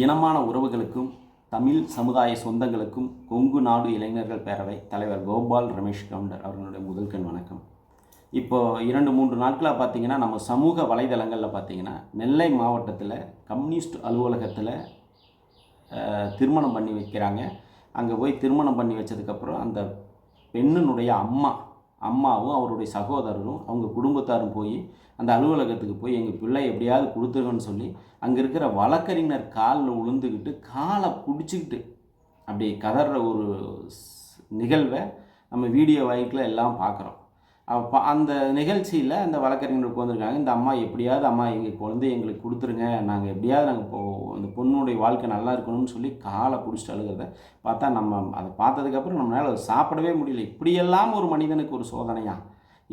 இனமான உறவுகளுக்கும் தமிழ் சமுதாய சொந்தங்களுக்கும் கொங்கு நாடு இளைஞர்கள் பேரவை தலைவர் கோபால் ரமேஷ் கவுண்டர் அவர்களுடைய முதல்கண் வணக்கம். இப்போது இரண்டு மூன்று நாட்களாக பார்த்தீங்கன்னா நம்ம சமூக வலைதளங்களில் பார்த்தீங்கன்னா நெல்லை மாவட்டத்தில் கம்யூனிஸ்ட் அலுவலகத்தில் திருமணம் பண்ணி வைக்கிறாங்க. அங்கே போய் திருமணம் பண்ணி வச்சதுக்கப்புறம் அந்த பெண்ணினுடைய அம்மா அம்மாவும் அவருடைய சகோதரரும் அவங்க குடும்பத்தாரும் போய் அந்த அலுவலகத்துக்கு போய் எங்கள் பிள்ளை எப்படியாவது கொடுத்துருங்கன்னு சொல்லி அங்கே இருக்கிற வழக்கறிஞர் காலில் உளுந்துக்கிட்டு காலை பிடிச்சிக்கிட்டு அப்படி கதற ஒரு நிகழ்வை நம்ம வீடியோ வாய்க்கில் எல்லாம் பார்க்குறோம் அந்த நிகழ்ச்சியில் அந்த வழக்கறிஞர் உட்காந்துருக்காங்க இந்த அம்மா எப்படியாவது அம்மா எங்கள் குழந்தை எங்களுக்கு கொடுத்துருங்க. நாங்கள் எப்படியாவது நாங்கள் போ அந்த பொண்ணுடைய வாழ்க்கை நல்லா இருக்கணும்னு சொல்லி காலை பிடிச்சிட்டு அழுகிறத பார்த்தா நம்ம அதை பார்த்ததுக்கப்புறம் நம்மளால் சாப்பிடவே முடியல. இப்படியெல்லாம் ஒரு மனிதனுக்கு ஒரு சோதனையா?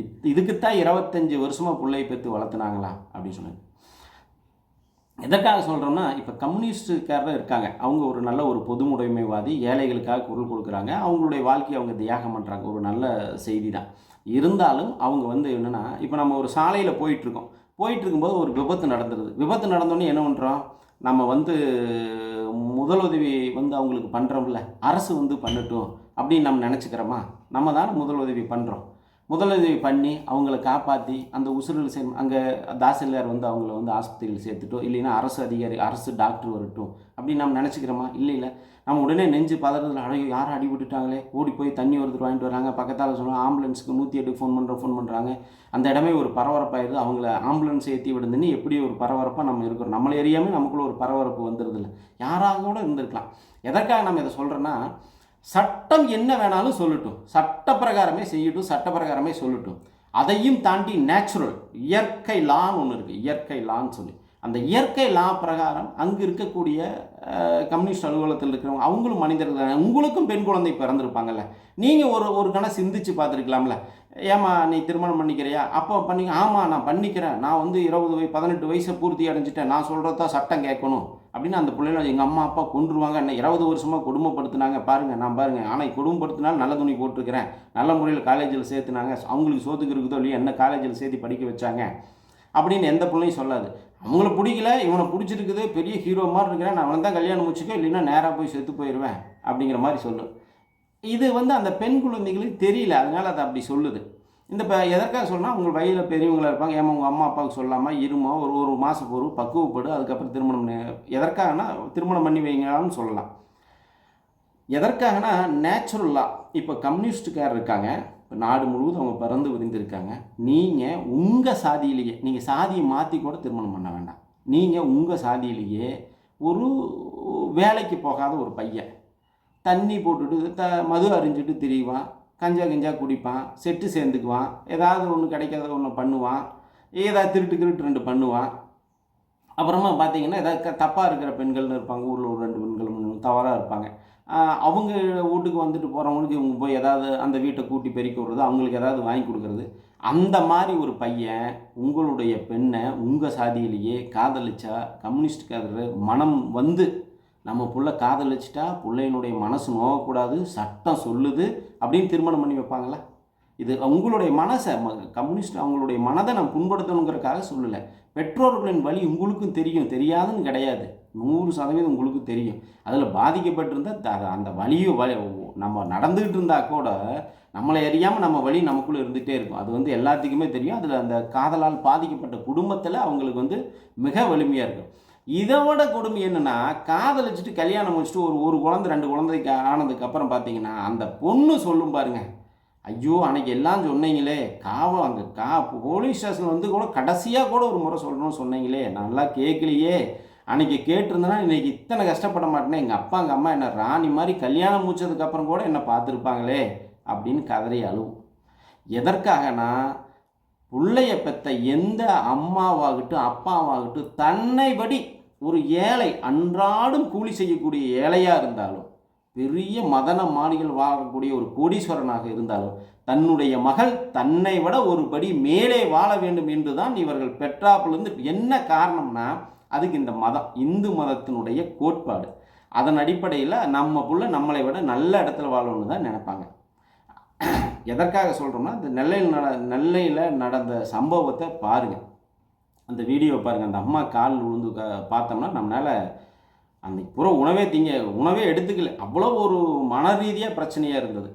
இத் இதுக்குத்தான் இருபத்தஞ்சி வருஷமாக பிள்ளையை பெற்று வளர்த்துனாங்களா? அப்படின்னு சொன்னாங்க. எதற்காக சொல்கிறோம்னா இப்போ கம்யூனிஸ்டுக்காரர் இருக்காங்க. அவங்க ஒரு நல்ல ஒரு பொதுமுடைமைவாதி ஏழைகளுக்காக குரல் கொடுக்குறாங்க. அவங்களுடைய வாழ்க்கையை அவங்க தியாகம் பண்ணுறாங்க ஒரு நல்ல செய்தி தான். இருந்தாலும் அவங்க வந்து என்னென்னா இப்போ நம்ம ஒரு சாலையில் போயிட்டுருக்கோம். போயிட்டு இருக்கும்போது ஒரு விபத்து நடந்துருது. விபத்து நடந்தோடனே என்ன பண்ணுறோம் நம்ம வந்து முதலுதவி வந்து அவங்களுக்கு பண்ணுறோம்ல அரசு வந்து பண்ணட்டும் அப்படின்னு நம்ம நினச்சிக்கிறோமா? நம்ம தானே முதலுதவி பண்ணுறோம் முதலுதவி பண்ணி அவங்கள காப்பாற்றி அந்த உசுரில் சே அங்கே தாசில்தார் வந்து அவங்கள வந்து ஆஸ்பத்திரியில் சேர்த்துட்டோம் இல்லைன்னா அரசு அதிகாரி அரசு டாக்டர் வரட்டும் அப்படின்னு நம்ம நினச்சிக்கிறோமா? இல்லை இல்லை. நம்ம உடனே நெஞ்சு பதறதுல அடையோ யாரும் அடி விட்டுட்டாங்களே? ஓடி போய் தண்ணி ஒருத்தர் வாங்கிட்டு வராங்க. பக்கத்தால் சொன்னால் ஆம்புலன்ஸுக்கு நூற்றி எட்டுக்கு ஃபோன் பண்ணுறோம் ஃபோன் பண்ணுறாங்க அந்த இடமே ஒரு பரபரப்பாயிருது. அவங்கள ஆம்புலன்ஸ் ஏற்றி விடுதுன்னு எப்படி ஒரு பரபரப்பாக நம்ம இருக்கிறோம்? நம்மளை எரியாமல் நமக்குள்ளே ஒரு பரபரப்பு வந்துடுதில்ல யாராக கூட இருந்திருக்கலாம். எதற்காக நம்ம இதை சொல்கிறோன்னா சட்டம் என்ன வேணாலும் சொல்லட்டும். சட்ட பிரகாரமே செய்யட்டும் சட்ட பிரகாரமே சொல்லட்டும். அதையும் தாண்டி நேச்சுரல் இயற்கை லான்னு ஒன்று இருக்குது இயற்கை லான்னு சொல்லி. அந்த இயற்கை லா பிரகாரம் அங்கு இருக்கக்கூடிய கம்யூனிஸ்ட் அலுவலகத்தில் இருக்கிறவங்க அவங்களும் மனிதர்கள் தானே. உங்களுக்கும் பெண் குழந்தை பிறந்திருப்பாங்கல்ல. நீங்கள் ஒரு ஒரு கணம் சிந்திச்சு பார்த்துருக்கலாம்ல. ஏமா நீ திருமணம் பண்ணிக்கிறியா? அப்போ பண்ணி ஆமாம் நான் பண்ணிக்கிறேன். நான் வந்து இருபது வய பதினெட்டு வயசை பூர்த்தி அடைஞ்சிட்டேன். நான் சொல்கிறதா சட்டம் கேட்கணும். அப்படின்னு அந்த பிள்ளைகள் எங்கள் அம்மா அப்பா கொண்டுருவாங்க என்ன இருபது வருஷமாக கொடுமைப்படுத்தினாங்க. பாருங்கள் நான் பாருங்கள் ஆனால் கொடுமைப்படுத்தினாலும் நல்ல துணி போட்டிருக்கிறேன். நல்ல முறையில் காலேஜில் சேர்த்துனாங்க. அவங்களுக்கு சோத்துக்கு இருக்குதோ இல்லையோ என்ன காலேஜில் சேர்த்து படிக்க வச்சாங்க. அப்படின்னு எந்த பிள்ளையும் சொல்லாது. அவங்கள பிடிக்கல இவனை பிடிச்சிருக்குது. பெரிய ஹீரோ மாதிரி இருக்கிறேன். நான் அவனை தான் கல்யாணம் முடிச்சுக்கோ இல்லைன்னா நேராக போய் செத்து போயிடுவேன் அப்படிங்கிற மாதிரி சொல்லு. இது வந்து அந்த பெண் குழந்தைகளுக்கு தெரியல. அதனால் அது அப்படி சொல்லுது. இந்த இப்போ எதற்காக சொன்னால் உங்கள் வயதில் பெரியவங்களா இருப்பாங்க. ஏமா உங்கள் அம்மா அப்பாவுக்கு சொல்லாமல் இருமா ஒரு ஒரு மாதம் ஒரு பக்குவப்படு அதுக்கப்புறம் திருமணம் பண்ணி- எதற்காகனா திருமணம் பண்ணி வைங்களான்னு சொல்லலாம். எதற்காகனா நேச்சுரலாக இப்போ கம்யூனிஸ்டுக்கார் இருக்காங்க. இப்போ நாடு முழுவதும் அவங்க பிறந்து விரிந்திருக்காங்க. நீங்கள் உங்கள் சாதியிலேயே நீங்கள் சாதியை மாற்றி கூட திருமணம் பண்ண வேண்டாம். நீங்கள் உங்கள் சாதியிலேயே ஒரு வேலைக்கு போகாத ஒரு பையன். தண்ணி போட்டுட்டு த மது அறிஞ்சிட்டு திரிவான் கஞ்சா கிஞ்சா குடிப்பான். செட்டு சேர்ந்துக்குவான். ஏதாவது ஒன்று கிடைக்காத ஒன்று பண்ணுவான். ஏதாவது திருட்டு திருட்டு ரெண்டு பண்ணுவான். அப்புறமா பார்த்தீங்கன்னா ஏதாவது தப்பாக இருக்கிற பெண்கள்னு இருப்பாங்க. ஊரில் ஒரு ரெண்டு பெண்கள் மூணு தவறாக இருப்பாங்க. அவங்க வீட்டுக்கு வந்துட்டு போகிறவங்களுக்கு இவங்க போய் ஏதாவது அந்த வீட்டை கூட்டி பெருக்கி விடுறது அவங்களுக்கு ஏதாவது வாங்கி கொடுக்குறது. அந்த மாதிரி ஒரு பையன் உங்களுடைய பெண்ணை உங்கள் சாதியிலேயே காதலிச்சா கம்யூனிஸ்ட்காரர் மனம் வந்து நம்ம புள்ள காதலிச்சிட்டா பிள்ளையினுடைய மனசு நோகக்கூடாது சட்டம் சொல்லுது அப்படின்னு திருமணம் பண்ணி வைப்பாங்களா இது உங்களுடைய மனசை ம- கம்யூனிஸ்ட் அவங்களுடைய மனதை நான் புண்படுத்தணுங்கிறதுக்காக சொல்லலை. பெற்றோர்களின் வழி உங்களுக்கும் தெரியும். தெரியாதுன்னு கிடையாது. நூறு சதவீதம் உங்களுக்கு தெரியும். அதில் பாதிக்கப்பட்டிருந்தால் அந்த வழியும் வழி நம்ம நடந்துக்கிட்டு இருந்தால் கூட நம்மளை அறியாமல் நம்ம வழி நமக்குள்ளே இருந்துகிட்டே இருக்கும். அது வந்து எல்லாத்துக்குமே தெரியும். அதில் அந்த காதலால் பாதிக்கப்பட்ட குடும்பத்தில் அவங்களுக்கு வந்து மிக வலிமையாக இருக்கும். இதை விட கொடுமை என்னென்னா காதலிச்சுட்டு கல்யாணம் முடிச்சுட்டு ஒரு ஒரு குழந்தை ரெண்டு குழந்தைக்கு ஆனதுக்கு அப்புறம் பார்த்தீங்கன்னா அந்த பொண்ணு சொல்லும் பாருங்க ஐயோ அன்னைக்கு எல்லாம் சொன்னீங்களே காவல் அங்கே கா போலீஸ் ஸ்டேஷன் வந்து கூட கடைசியாக கூட ஒரு முறை சொல்லணும்னு சொன்னீங்களே நல்லா கேட்கலையே அன்னைக்கு கேட்டிருந்தேன்னா இன்றைக்கி இத்தனை கஷ்டப்பட மாட்டேனே எங்கள் அப்பா எங்கள் அம்மா என்ன ராணி மாதிரி கல்யாணம் முடிச்சதுக்கப்புறம் கூட என்ன பார்த்துருப்பாங்களே அப்படின்னு கதறி அழுவும். எதற்காகனா பிள்ளைய பெற்ற எந்த அம்மாவாகட்டும் அப்பாவாகட்டும் தன்னைபடி ஒரு ஏழை அன்றாடம் கூலி செய்யக்கூடிய ஏழையாக இருந்தாலும் பெரிய மதன மாணிகள் வாழக்கூடிய ஒரு கோடீஸ்வரனாக இருந்தாலும் தன்னுடைய மகள் தன்னை விட ஒரு படி மேலே வாழ வேண்டும் என்று தான் இவர்கள் பெற்றாப்பிலிருந்து என்ன காரணம்னா அதுக்கு இந்த மதம் இந்து மதத்தினுடைய கோட்பாடு. அதன் அடிப்படையில் நம்ம புள்ள நம்மளை விட நல்ல இடத்துல வாழணும்னு தான் நினைப்பாங்க. எதற்காக சொல்கிறோம்னா இந்த நெல்லையில் நட நெல்லையில் நடந்த சம்பவத்தை பாருங்கள் அந்த வீடியோ பாருங்கள் அந்த அம்மா கால் விழுந்து பார்த்தோம்னா நம்மளால் அந்த பூரா உணவே திங்க உணவே எடுத்துக்கல. அவ்வளோ ஒரு மன ரீதியாக பிரச்சனையாக இருந்தது.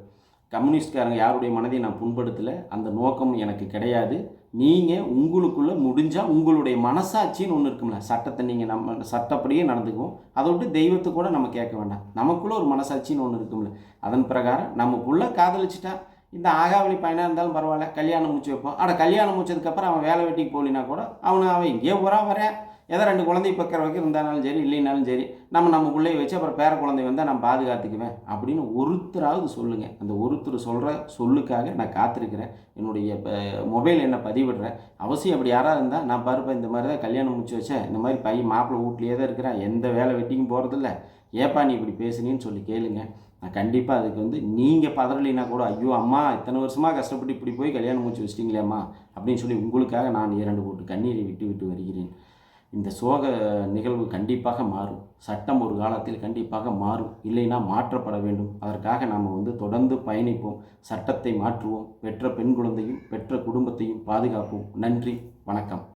கம்யூனிஸ்ட்காரங்க யாருடைய மனதையும் நான் புண்படுத்தலை. அந்த நோக்கம் எனக்கு கிடையாது. நீங்கள் உங்களுக்குள்ளே முடிஞ்சால் உங்களுடைய மனசாட்சின்னு ஒன்று இருக்கும்ல. சட்டத்தை நீங்கள் நம்ம சட்டப்படியே நடந்துக்குவோம். அதை விட்டு தெய்வத்தை கூட நம்ம கேட்க வேண்டாம். நமக்குள்ளே ஒரு மனசாட்சின்னு ஒன்று இருக்கும்ல. அதன் பிரகாரம் நமக்குள்ளே காதலிச்சிட்டா இந்த ஆகாவளி பையனாக இருந்தாலும் பரவாயில்ல கல்யாணம் முடிச்சு வைப்போம். ஆனால் கல்யாணம் முடிச்சதுக்கப்புறம் அவன் வேலை வெட்டிக்கு போகலினா கூட அவனை அவன் எங்கேயோ போகிறான் வரேன் ஏதோ ரெண்டு குழந்தை பக்கிற வரைக்கும் இருந்தாலும் சரி இல்லைனாலும் சரி நம்ம நம்ம பிள்ளைய வச்சு அப்புறம் பேர குழந்தை வந்தால் நான் பாதுகாத்துக்குவேன் அப்படின்னு ஒருத்தராவது சொல்லுங்கள் அந்த ஒருத்தர் சொல்கிற சொல்லுக்காக நான் காத்திருக்கிறேன். என்னுடைய மொபைல் என்னை பதிவிடுறேன். அவசியம் அப்படி யாராக இருந்தால் நான் பாருப்பேன் இந்த மாதிரி தான் கல்யாணம் முடிச்சு வச்சேன். இந்த மாதிரி பையன் மாப்பிள்ளை வீட்லேயே தான் இருக்கிறேன். எந்த வேலை வெட்டிக்கும் போகிறதில்ல ஏப்பா நீ இப்படி பேசுனீன்னு சொல்லி கேளுங்க. நான் கண்டிப்பாக அதுக்கு வந்து நீங்கள் பதறலைன்னா கூட ஐயோ அம்மா இத்தனை வருஷமாக கஷ்டப்பட்டு இப்படி போய் கல்யாணம் முடிச்சு வச்சிட்டிங்களேம்மா அப்படின்னு சொல்லி உங்களுக்காக நான் இரண்டு போட்டு கண்ணீரை விட்டு விட்டு வருகிறேன். இந்த சோக நிகழ்வு கண்டிப்பாக மாறும். சட்டம் ஒரு காலத்தில் கண்டிப்பாக மாறும். இல்லைன்னா மாற்றப்பட வேண்டும். அதற்காக நாம் வந்து தொடர்ந்து பயணிப்போம். சட்டத்தை மாற்றுவோம். பெற்ற பெண் குழந்தையும் பெற்ற குடும்பத்தையும் பாதுகாப்போம். நன்றி. வணக்கம்.